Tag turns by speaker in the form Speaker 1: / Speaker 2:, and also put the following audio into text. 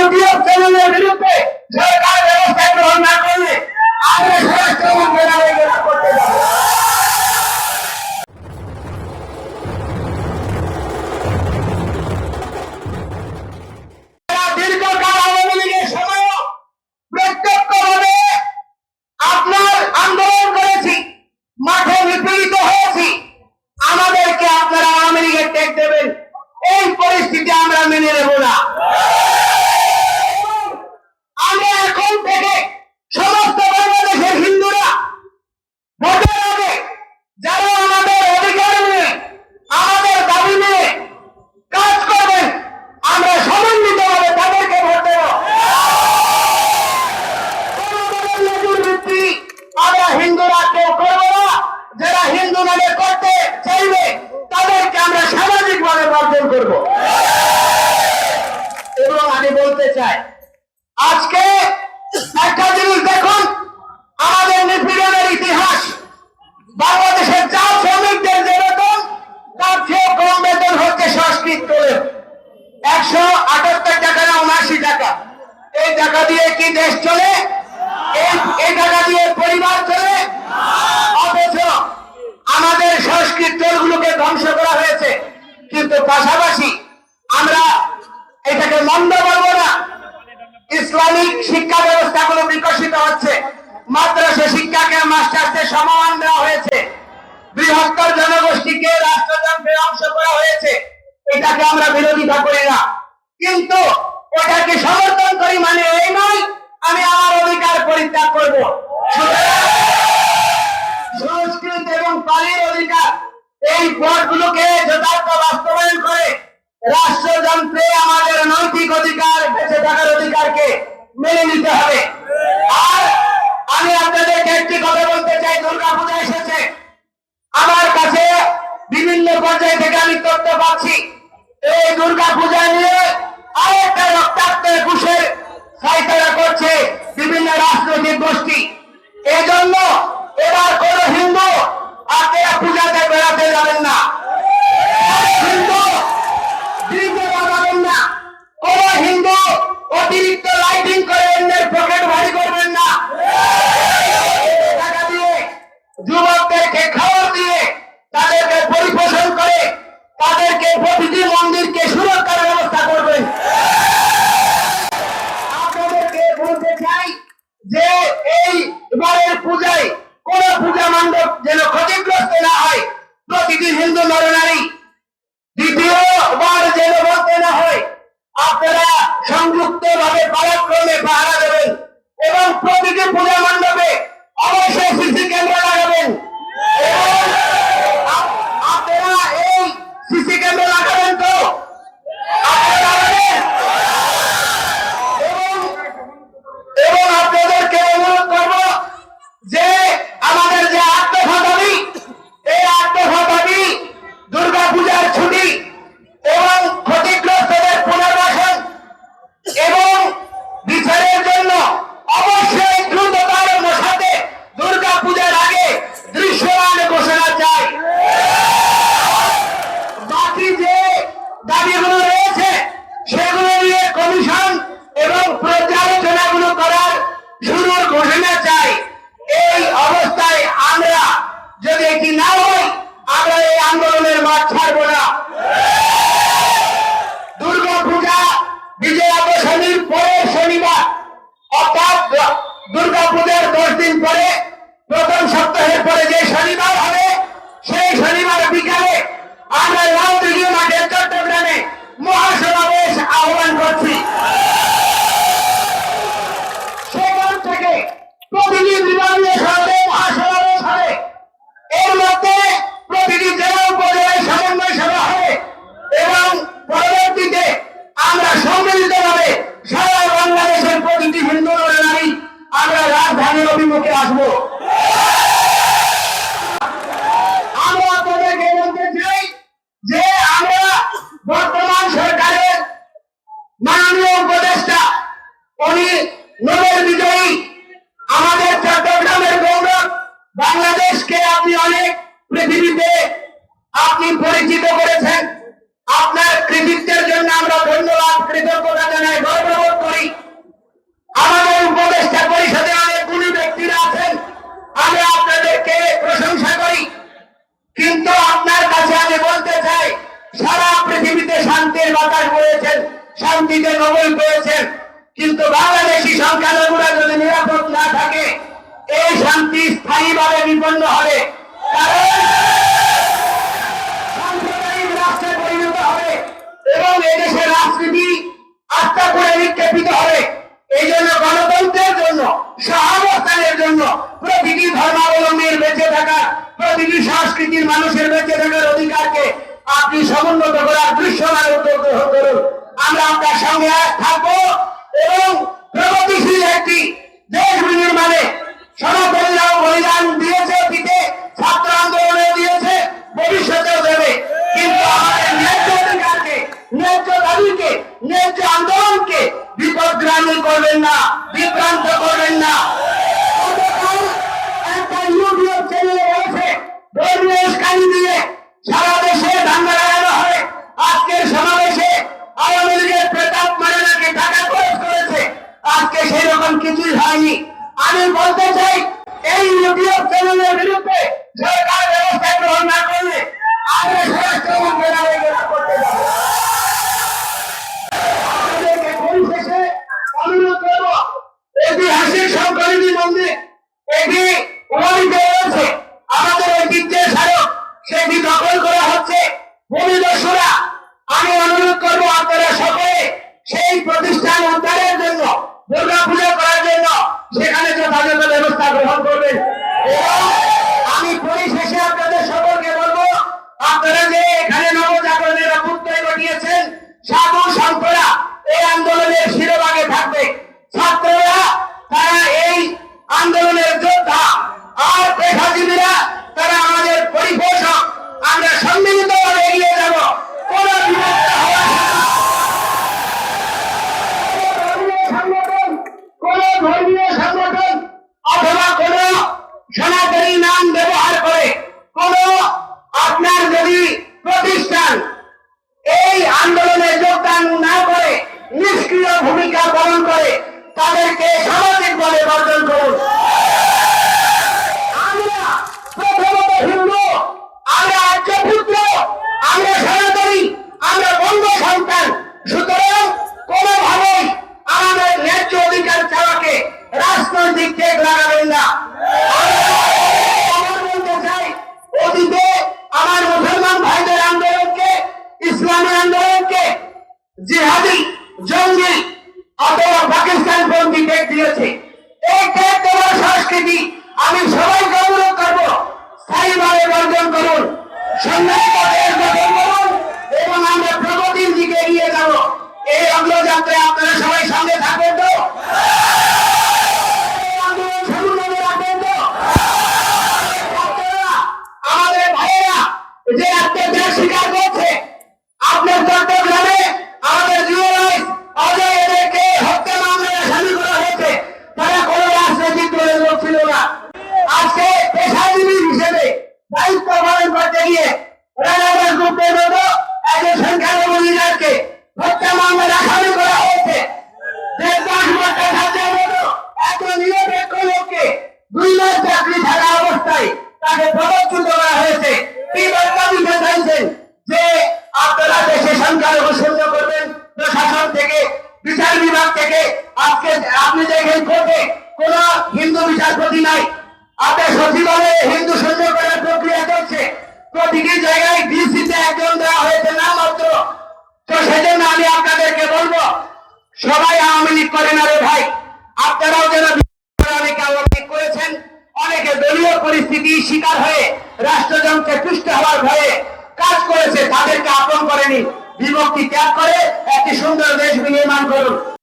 Speaker 1: UDF ವಿರುದ್ಧ ছেলে করতে চাইবে তাদেরকে আমরা সামাজিকভাবে বর্জন করব। এবং আমি বলতে চাই, আজকে একটা জিনিস দেখুন, আমাদের নিপীড়নের ইতিহাস। বাংলাদেশের যা শ্রমিকদের যে বেতন, তার চেয়ে কম বেতন হচ্ছে সংস্কৃত করে একশো আটাত্তর টাকা না উনআশি টাকা। এই টাকা দিয়ে কি দেশ চলে? এই টাকা দিয়ে পরিবার চলে? অথচ আমাদের সংস্কৃতির দলগুলোকে ধ্বংস করা হয়েছে। কিন্তু পাশাপাশি আমরা এটাকে মন্দ বলব না। ইসলামিক শিক্ষা ব্যবস্থাগুলো বিকশিত হচ্ছে। মাদ্রাসা শিক্ষাকে মাস্টার্সে সমান দেওয়া হয়েছে। বৃহত্তর জনগোষ্ঠীকে রাষ্ট্রতন্ত্রের অংশ করা হয়েছে। এটাকে আমরা বিরোধিতা করি না। কিন্তু ওটাকে সমর্থন করি মানে এই নয়, আমি আমার অধিকার পরিত্যাগ করব। এই পদগুলোকে যথার্থ বাস্তবায়ন করে রাষ্ট্রযন্ত্রে আমাদের নৈতিক অধিকার, বেঁচে থাকার অধিকারকে মেনে নিতে হবে। আর আমি আপনাদেরকে একটি কথা বলতে চাই দুর্গা পূজা এসেছে। আমার কাছে বিভিন্ন পর্যায়ে থেকে আমি তথ্য পাচ্ছি। এই দুর্গা পূজা নিয়ে আরেকটা রক্তাক্ত একুশের সাইতারা করছে বিভিন্ন রাজনৈতিক গোষ্ঠী। এজন্য এবার কোন হিন্দু নাম পরিচিত করেছেন। আপনার কৃতিত্বের জন্য আমরা ধন্যবাদ, কৃতজ্ঞতা জানাই, গর্ববোধ করি। আমাদের উপদেষ্টা পরিষদে অনেকগুলি ব্যক্তিরা আছেন। আমি আপনাদেরকে প্রশংসা করি। কিন্তু আপনার কাছে আমি বলতে চাই, সারা পৃথিবীতে শান্তির বাতাস বয়েছেন, শান্তিতে নবল পেয়েছেন। কিন্তু বাংলাদেশি সংখ্যালঘুরা যদি নিরাপদ না থাকে, এই শান্তি স্থায়ীভাবে বিপন্ন হবে। কারণ এবং এদেশের রাজনীতি আস্থা করে নিক্ষেপিত হবে। এই জন্য গণতন্ত্রের জন্য সহাবস্থানের জন্য, প্রতিটি ধর্মাবলম্বীর বেঁচে প্রতিটি সংস্কৃতির মানুষের বেঁচে থাকার অধিকারকে আপনি সমুন্নত করার দৃশ্যমান করুন। আমরা আপনার সঙ্গে থাকব এবং প্রগতিশীল একটি দেশ বিনির্মাণে সনাতনীরাও বলিদান দিয়েছে অতীতে ছাত্র আন্দোলনে দিয়েছে, ভবিষ্যতেও দেবে। দাবিকে ন্যায্য আন্দোলনকে বিপদগ্রামী করবেন না, বিভ্রান্ত করবেন না। সারা দেশে দাঙ্গা লাগানো হয়। আজকের সমাবেশে আওয়ামী লীগের প্রতাপ মারানাকে টাকা খরচ করেছে আজকে সেই রকম কিছুই হয়নি আমি বলতে চাই এই ইউটিউব চ্যানেলের বিরুদ্ধে সরকার ব্যবস্থা গ্রহণ না করলে আমরা স্বরাষ্ট্র মন্ত্রণালয় গ্রহণ করতে যাব আপনাদেরকে পরিশেষে অনুরোধ করব ঐতিহাসিক শঙ্করী মন্দির এটি প্রভাবিত রয়েছে আমাদের ঐতিহ্যের স্মারক সেটি দখল করা হচ্ছে। ভূমিদস্যুরা আমি অনুরোধ করব আপনারা সকলে সেই প্রতিষ্ঠান উদ্ধারের জন্য দুর্গা পুজো করার জন্য সেখানে যথাযথ ব্যবস্থা গ্রহণ করবেন। আমি পরিশেষে আপনাদের সকলকে বলব, আপনারা যে এখানে নবজাগরণের অভ্যুত্থান ঘটিয়েছেন সাধু সন্তরা এই আন্দোলনের শিরোভাগে থাকবে। ছাত্ররা তারা এই আন্দোলনের যোদ্ধা। আর পেশাজীবীরা হিন্দু বিচারপতি নাই। আপনার সচিবালয়ে হিন্দু শূন্য করার প্রক্রিয়া চলছে। প্রতিটি জায়গায় ডিসিতে একজন দেওয়া হয়েছে না মাত্র। তো সেজন্য আমি আপনাদেরকে বলব, সবাই আওয়ামী লীগ করে না রে ভাই। আপনারাও যেন অনেকে আওয়ামী লীগ করেছেন, অনেকে দলীয় পরিস্থিতি শিকার হয়ে রাষ্ট্রযন্ত্রে পুষ্ট হওয়ার ভয়ে কাজ করেছে, তাদেরকে আপন করেনি। বিভক্তি ত্যাগ করে একটি সুন্দর দেশ বিনির্মাণ করুন।